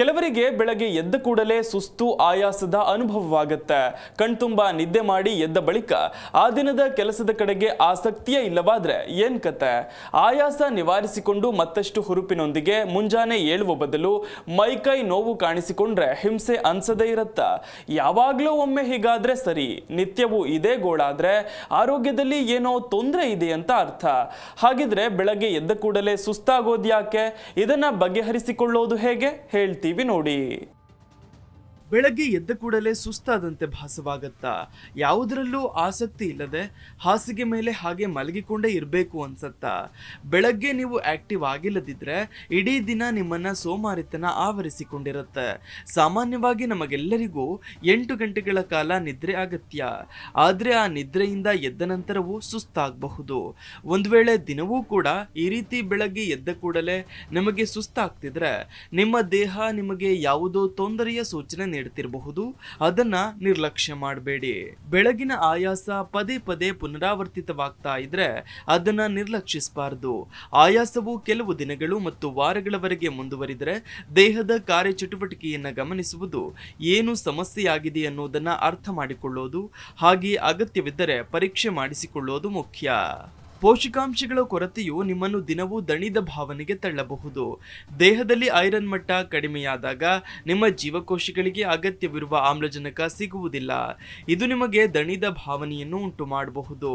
ಕೆಲವರಿಗೆ ಬೆಳಗ್ಗೆ ಎದ್ದ ಕೂಡಲೇ ಸುಸ್ತು ಆಯಾಸದ ಅನುಭವವಾಗುತ್ತೆ. ಕಣ್ತುಂಬ ನಿದ್ದೆ ಮಾಡಿ ಎದ್ದ ಬಳಿಕ ಆ ದಿನದ ಕೆಲಸದ ಕಡೆಗೆ ಆಸಕ್ತಿಯೇ ಇಲ್ಲವಾದ್ರೆ ಏನ್ ಕತೆ? ಆಯಾಸ ನಿವಾರಿಸಿಕೊಂಡು ಮತ್ತಷ್ಟು ಹುರುಪಿನೊಂದಿಗೆ ಮುಂಜಾನೆ ಏಳುವ ಬದಲು ಮೈಕೈ ನೋವು ಕಾಣಿಸಿಕೊಂಡ್ರೆ ಹಿಂಸೆ ಅನ್ಸದೇ ಇರತ್ತ? ಯಾವಾಗ್ಲೂ ಒಮ್ಮೆ ಹೀಗಾದ್ರೆ ಸರಿ, ನಿತ್ಯವೂ ಇದೇ ಗೋಳಾದ್ರೆ ಆರೋಗ್ಯದಲ್ಲಿ ಏನೋ ತೊಂದರೆ ಇದೆ ಅಂತ ಅರ್ಥ. ಹಾಗಿದ್ರೆ ಬೆಳಗ್ಗೆ ಎದ್ದ ಕೂಡಲೇ ಸುಸ್ತಾಗೋದ್ಯಾಕೆ? ಇದನ್ನ ಬಗೆಹರಿಸಿಕೊಳ್ಳೋದು ಹೇಗೆ? ಹೇಳ್ತೀವಿ ನೋಡಿ ಬೆಳಗ್ಗೆ ಎದ್ದ ಕೂಡಲೇ ಸುಸ್ತಾದಂತೆ ಭಾಸವಾಗತ್ತಾ. ಯಾವುದರಲ್ಲೂ ಆಸಕ್ತಿ ಇಲ್ಲದೆ ಹಾಸಿಗೆ ಮೇಲೆ ಹಾಗೆ ಮಲಗಿಕೊಂಡೇ ಇರಬೇಕು ಅನ್ಸತ್ತಾ. ಬೆಳಗ್ಗೆ ನೀವು ಆಕ್ಟಿವ್ ಆಗಿಲ್ಲದಿದ್ದರೆ ಇಡೀ ದಿನ ನಿಮ್ಮನ್ನ ಸೋಮಾರಿತನ ಆವರಿಸಿಕೊಂಡಿರುತ್ತೆ. ಸಾಮಾನ್ಯವಾಗಿ ನಮಗೆಲ್ಲರಿಗೂ ಎಂಟು ಗಂಟೆಗಳ ಕಾಲ ನಿದ್ರೆ ಅಗತ್ಯ. ಆದರೆ ಆ ನಿದ್ರೆಯಿಂದ ಎದ್ದ ನಂತರವೂ ಸುಸ್ತಾಗಬಹುದು. ಒಂದು ವೇಳೆ ದಿನವೂ ಕೂಡ ಈ ರೀತಿ ಬೆಳಗ್ಗೆ ಎದ್ದ ಕೂಡಲೇ ನಿಮಗೆ ಸುಸ್ತಾಗ್ತಿದ್ರೆ ನಿಮ್ಮ ದೇಹ ನಿಮಗೆ ಯಾವುದೋ ತೊಂದರೆಯ ಸೂಚನೆ ನೀಡುತ್ತಿರಬಹುದು ಅದನ್ನ ನಿರ್ಲಕ್ಷ್ಯ ಮಾಡಬೇಡಿ. ಬೆಳಗಿನ ಆಯಾಸ ಪದೇ ಪದೇ ಪುನರಾವರ್ತಿತವಾಗ್ತಾ ಇದ್ರೆ ಅದನ್ನ ನಿರ್ಲಕ್ಷಿಸಬಾರದು. ಆಯಾಸವು ಕೆಲವು ದಿನಗಳು ಮತ್ತು ವಾರಗಳವರೆಗೆ ಮುಂದುವರಿದರೆ ದೇಹದ ಕಾರ್ಯಚಟುವಟಿಕೆಯನ್ನ ಗಮನಿಸುವುದು ಏನು ಸಮಸ್ಯೆಯಾಗಿದೆ ಅನ್ನೋದನ್ನ ಅರ್ಥ ಮಾಡಿಕೊಳ್ಳೋದು, ಹಾಗೆ ಅಗತ್ಯವಿದ್ದರೆ ಪರೀಕ್ಷೆ ಮಾಡಿಸಿಕೊಳ್ಳೋದು ಮುಖ್ಯ. ಪೋಷಕಾಂಶಗಳ ಕೊರತೆಯು ನಿಮ್ಮನ್ನು ದಿನವೂ ದಣಿದ ಭಾವನೆಗೆ ತಳ್ಳಬಹುದು. ದೇಹದಲ್ಲಿ ಐರನ್ ಮಟ್ಟ ಕಡಿಮೆಯಾದಾಗ ನಿಮ್ಮ ಜೀವಕೋಶಗಳಿಗೆ ಅಗತ್ಯವಿರುವ ಆಮ್ಲಜನಕ ಸಿಗುವುದಿಲ್ಲ. ಇದು ನಿಮಗೆ ದಣಿದ ಭಾವನೆಯನ್ನು ಉಂಟು ಮಾಡಬಹುದು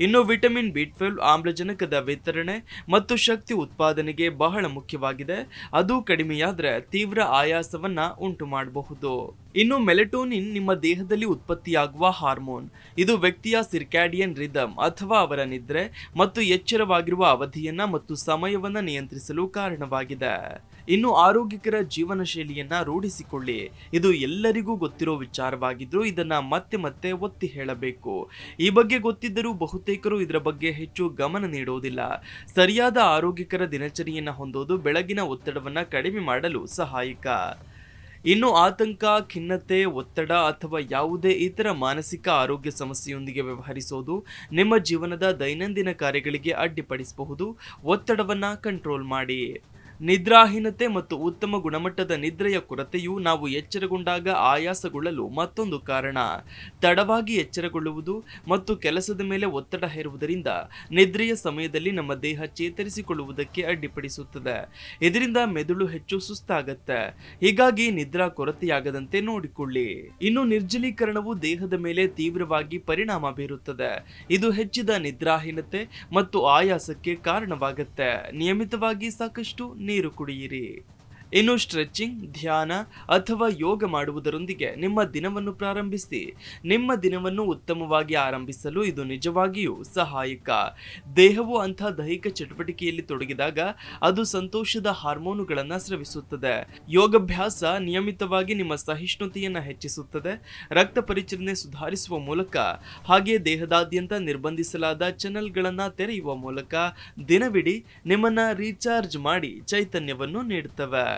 ಇನ್ನು ವಿಟಮಿನ್ ಬಿ ಟ್ವೆಲ್ವ್ ಆಮ್ಲಜನಕದ ವಿತರಣೆ ಮತ್ತು ಶಕ್ತಿ ಉತ್ಪಾದನೆಗೆ ಬಹಳ ಮುಖ್ಯವಾಗಿದೆ. ಅದು ಕಡಿಮೆಯಾದರೆ ತೀವ್ರ ಆಯಾಸವನ್ನು ಉಂಟು ಮಾಡಬಹುದು ಇನ್ನು ಮೆಲೆಟೋನಿನ್ ನಿಮ್ಮ ದೇಹದಲ್ಲಿ ಉತ್ಪತ್ತಿಯಾಗುವ ಹಾರ್ಮೋನ್. ಇದು ವ್ಯಕ್ತಿಯ ಸಿರ್ಕ್ಯಾಡಿಯನ್ ರಿದಮ್ ಅಥವಾ ಅವರ ನಿದ್ರೆ ಮತ್ತು ಎಚ್ಚರವಾಗಿರುವ ಅವಧಿಯನ್ನ ಮತ್ತು ಸಮಯವನ್ನು ನಿಯಂತ್ರಿಸಲು ಕಾರಣವಾಗಿದೆ. ಇನ್ನು ಆರೋಗ್ಯಕರ ಜೀವನ ಶೈಲಿಯನ್ನ ರೂಢಿಸಿಕೊಳ್ಳಿ. ಇದು ಎಲ್ಲರಿಗೂ ಗೊತ್ತಿರೋ ವಿಚಾರವಾಗಿದ್ರು ಇದನ್ನ ಮತ್ತೆ ಮತ್ತೆ ಒತ್ತಿ ಹೇಳಬೇಕು. ಈ ಬಗ್ಗೆ ಗೊತ್ತಿದ್ದರೂ ಬಹುತೇಕರು ಇದರ ಬಗ್ಗೆ ಹೆಚ್ಚು ಗಮನ ನೀಡುವುದಿಲ್ಲ ಸರಿಯಾದ ಆರೋಗ್ಯಕರ ದಿನಚರಿಯನ್ನ ಹೊಂದೋದು ಬೆಳಗಿನ ಒತ್ತಡವನ್ನ ಕಡಿಮೆ ಮಾಡಲು ಸಹಾಯಕ. ಇನ್ನು ಆತಂಕ, ಖಿನ್ನತೆ, ಒತ್ತಡ ಅಥವಾ ಯಾವುದೇ ಇತರ ಮಾನಸಿಕ ಆರೋಗ್ಯ ಸಮಸ್ಯೆಯೊಂದಿಗೆ ವ್ಯವಹರಿಸೋದು ನಿಮ್ಮ ಜೀವನದ ದೈನಂದಿನ ಕಾರ್ಯಗಳಿಗೆ ಅಡ್ಡಿಪಡಿಸಬಹುದು. ಒತ್ತಡವನ್ನು ಕಂಟ್ರೋಲ್ ಮಾಡಿ. ನಿದ್ರಾಹೀನತೆ ಮತ್ತು ಉತ್ತಮ ಗುಣಮಟ್ಟದ ನಿದ್ರೆಯ ಕೊರತೆಯು ನಾವು ಎಚ್ಚರಗೊಂಡಾಗ ಆಯಾಸಗೊಳ್ಳಲು ಮತ್ತೊಂದು ಕಾರಣ. ತಡವಾಗಿ ಎಚ್ಚರಗೊಳ್ಳುವುದು ಮತ್ತು ಕೆಲಸದ ಮೇಲೆ ಒತ್ತಡ ಹೇರುವುದರಿಂದ ನಿದ್ರೆಯ ಸಮಯದಲ್ಲಿ ನಮ್ಮ ದೇಹ ಚೇತರಿಸಿಕೊಳ್ಳುವುದಕ್ಕೆ ಅಡ್ಡಿಪಡಿಸುತ್ತದೆ. ಇದರಿಂದ ಮೆದುಳು ಹೆಚ್ಚು ಸುಸ್ತಾಗತ್ತೆ. ಹೀಗಾಗಿ ನಿದ್ರಾ ಕೊರತೆಯಾಗದಂತೆ ನೋಡಿಕೊಳ್ಳಿ. ಇನ್ನು ನಿರ್ಜಲೀಕರಣವು ದೇಹದ ಮೇಲೆ ತೀವ್ರವಾಗಿ ಪರಿಣಾಮ ಬೀರುತ್ತದೆ. ಇದು ಹೆಚ್ಚಿದ ನಿದ್ರಾಹೀನತೆ ಮತ್ತು ಆಯಾಸಕ್ಕೆ ಕಾರಣವಾಗುತ್ತೆ. ನಿಯಮಿತವಾಗಿ ಸಾಕಷ್ಟು ನೀರು ಕುಡಿಯಿರಿ ಇನ್ನು ಸ್ಟ್ರೆಚಿಂಗ್ ಧ್ಯಾನ ಅಥವಾ ಯೋಗ ಮಾಡುವುದರೊಂದಿಗೆ ನಿಮ್ಮ ದಿನವನ್ನು ಪ್ರಾರಂಭಿಸಿ. ನಿಮ್ಮ ದಿನವನ್ನು ಉತ್ತಮವಾಗಿ ಆರಂಭಿಸಲು ಇದು ನಿಜವಾಗಿಯೂ ಸಹಾಯಕ. ದೇಹವು ಅಂಥ ದೈಹಿಕ ಚಟುವಟಿಕೆಯಲ್ಲಿ ತೊಡಗಿದಾಗ ಅದು ಸಂತೋಷದ ಹಾರ್ಮೋನುಗಳನ್ನು ಸ್ರವಿಸುತ್ತದೆ. ಯೋಗಾಭ್ಯಾಸ ನಿಯಮಿತವಾಗಿ ನಿಮ್ಮ ಸಹಿಷ್ಣುತೆಯನ್ನು ಹೆಚ್ಚಿಸುತ್ತದೆ. ರಕ್ತ ಪರಿಚಲನೆ ಸುಧಾರಿಸುವ ಮೂಲಕ ಹಾಗೆ ದೇಹದಾದ್ಯಂತ ನಿರ್ಬಂಧಿಸಲಾದ ಚಾನೆಲ್ಗಳನ್ನು ತೆರೆಯುವ ಮೂಲಕ ದಿನವಿಡೀ ನಿಮ್ಮನ್ನ ರೀಚಾರ್ಜ್ ಮಾಡಿ ಚೈತನ್ಯವನ್ನು ನೀಡುತ್ತವೆ.